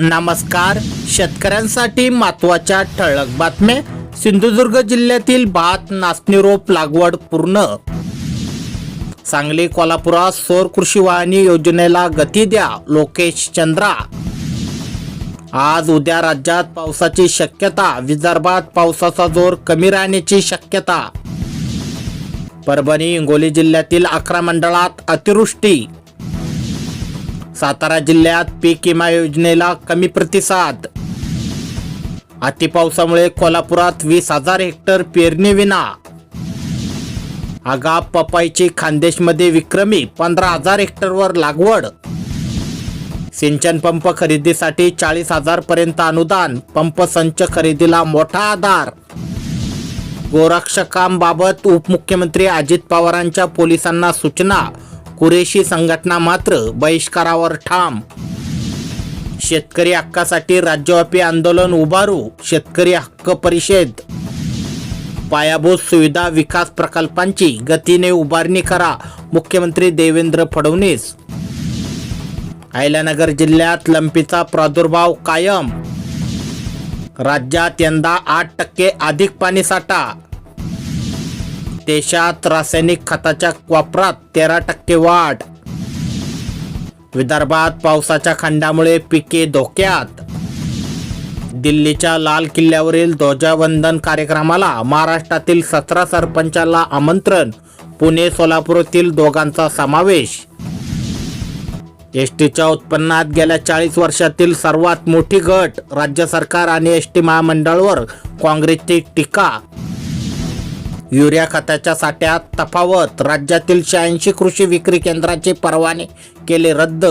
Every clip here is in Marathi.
नमस्कार. शेतकऱ्यांसाठी महत्त्वाच्या ठळक बातम्या. सिंधुदुर्ग जिल्ह्यातील भात नाचणी रोप लागवड पूर्ण. सांगली कोल्हापुरात सौर कृषी वाहिनी योजनेला गती द्या लोकेश चंद्रा. आज उद्या राज्यात पावसाची शक्यता विदर्भात पावसाचा जोर कमी राहण्याची शक्यता. परभणी हिंगोली जिल्ह्यातील अकरा मंडळात अतिवृष्टी. सातारा जिल्ह्यात पीक विमा योजनेला कमी प्रतिसाद. अतिपावसामुळे कोल्हापुरात वीस हजार हेक्टर पेरणी विना. आगाप पपाईची खानदेशमध्ये विक्रमी पंधरा हजार हेक्टरवर लागवड. सिंचन पंप खरेदीसाठी चाळीस हजार पर्यंत अनुदान पंप संच खरेदीला मोठा आधार. गोरक्षकांबाबत उपमुख्यमंत्री अजित पवारांच्या पोलिसांना सूचना कुरेशी संघटना मात्र बहिष्कारावर ठाम. शेतकरी हक्कासाठी राज्यव्यापी आंदोलन उभारू शेतकरी हक्क परिषद. पायाभूत सुविधा विकास प्रकल्पांची गतीने उभारणी करा मुख्यमंत्री देवेंद्र फडणवीस. अहिल्यानगर जिल्ह्यात लंपीचा प्रादुर्भाव कायम. राज्यात यंदा आठ टक्के अधिक पाणीसाठा देशात रासायनिक खताच्या वापरात तेरा टक्के वाढ. विदर्भात पावसाच्या खंडामुळे पिके धोक्यात. दिल्लीच्या लाल किल्ल्यावरील ध्वजवंदन कार्यक्रमाला महाराष्ट्रातील सतरा सरपंचाला आमंत्रण पुणे सोलापूरातील दोघांचा समावेश. एस टीच्या उत्पन्नात गेल्या चाळीस वर्षातील सर्वात मोठी घट राज्य सरकार आणि एस टी महामंडळावर काँग्रेसची टीका युरिया खताच्या साठ्यात तफावत. राज्यातील शहाऐंशी कृषी विक्री केंद्राचे परवाने केले रद्द.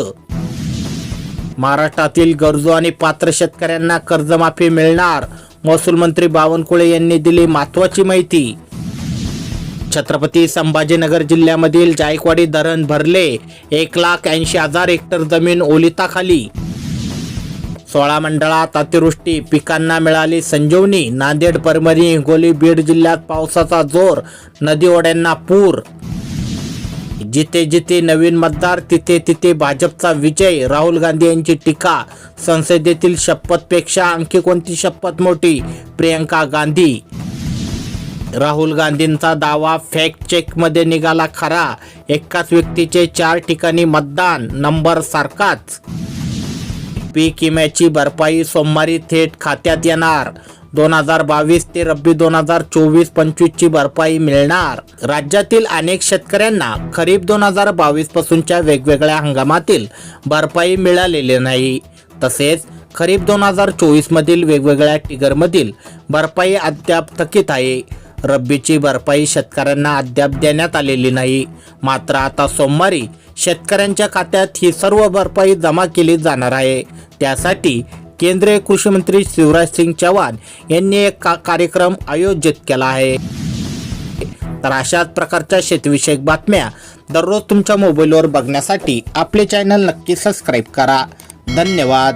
महाराष्ट्रातील गरजू आणि पात्र शेतकऱ्यांना कर्जमाफी मिळणार महसूल मंत्री बावनकुळे यांनी दिली महत्वाची माहिती. छत्रपती संभाजीनगर जिल्ह्यामधील जायकवाडी धरण भरले एक लाख ऐंशी हजार हेक्टर जमीन ओलिताखाली. सोळा मंडळात अतिवृष्टी पिकांना मिळाली संजीवनी नांदेड परमरी हिंगोली बीड जिल्ह्यात पावसाचा जोर नदी ओढ्यांना पूर. जिथे जिथे नवीन मतदार तिथे तिथे भाजपचा विजय राहुल गांधी यांची टीका. संसदेतील शपथपेक्षा आणखी कोणती शपथ मोठी? प्रियंका गांधी. राहुल गांधींचा दावा फॅक्ट चेकमध्ये निघाला खरा. एकाच व्यक्तीचे चार ठिकाणी मतदान नंबर सारखाच. पीक विम्याची भरपाई सोमवारी थेट खात्यात येणार. दोन हजार बावीस ते रब्बी दोन हजार चोवीस पंचवीसची भरपाई मिळणार. राज्यातील अनेक शेतकऱ्यांना खरीप दोन हजार बावीस पासूनच्या वेगवेगळ्या हंगामातील भरपाई मिळालेली नाही. तसेच खरीप दोन हजार चोवीस मधील वेगवेगळ्या टिगरमधील भरपाई अद्याप थकीत आहे. रब्बीची भरपाई शेतकऱ्यांना अद्याप देण्यात आलेली नाही. मात्र आता सोमवारी शेतकऱ्यांच्या खात्यात ही सर्व भरपाई जमा केली जाणार आहे. त्यासाठी केंद्रीय कृषी मंत्री शिवराज सिंग चौहान यांनी एक का कार्यक्रम आयोजित केला आहे. तर अशाच प्रकारच्या शेतीविषयक बातम्या दररोज तुमच्या मोबाईलवर बघण्यासाठी आपले चॅनल नक्की सबस्क्राईब करा. धन्यवाद.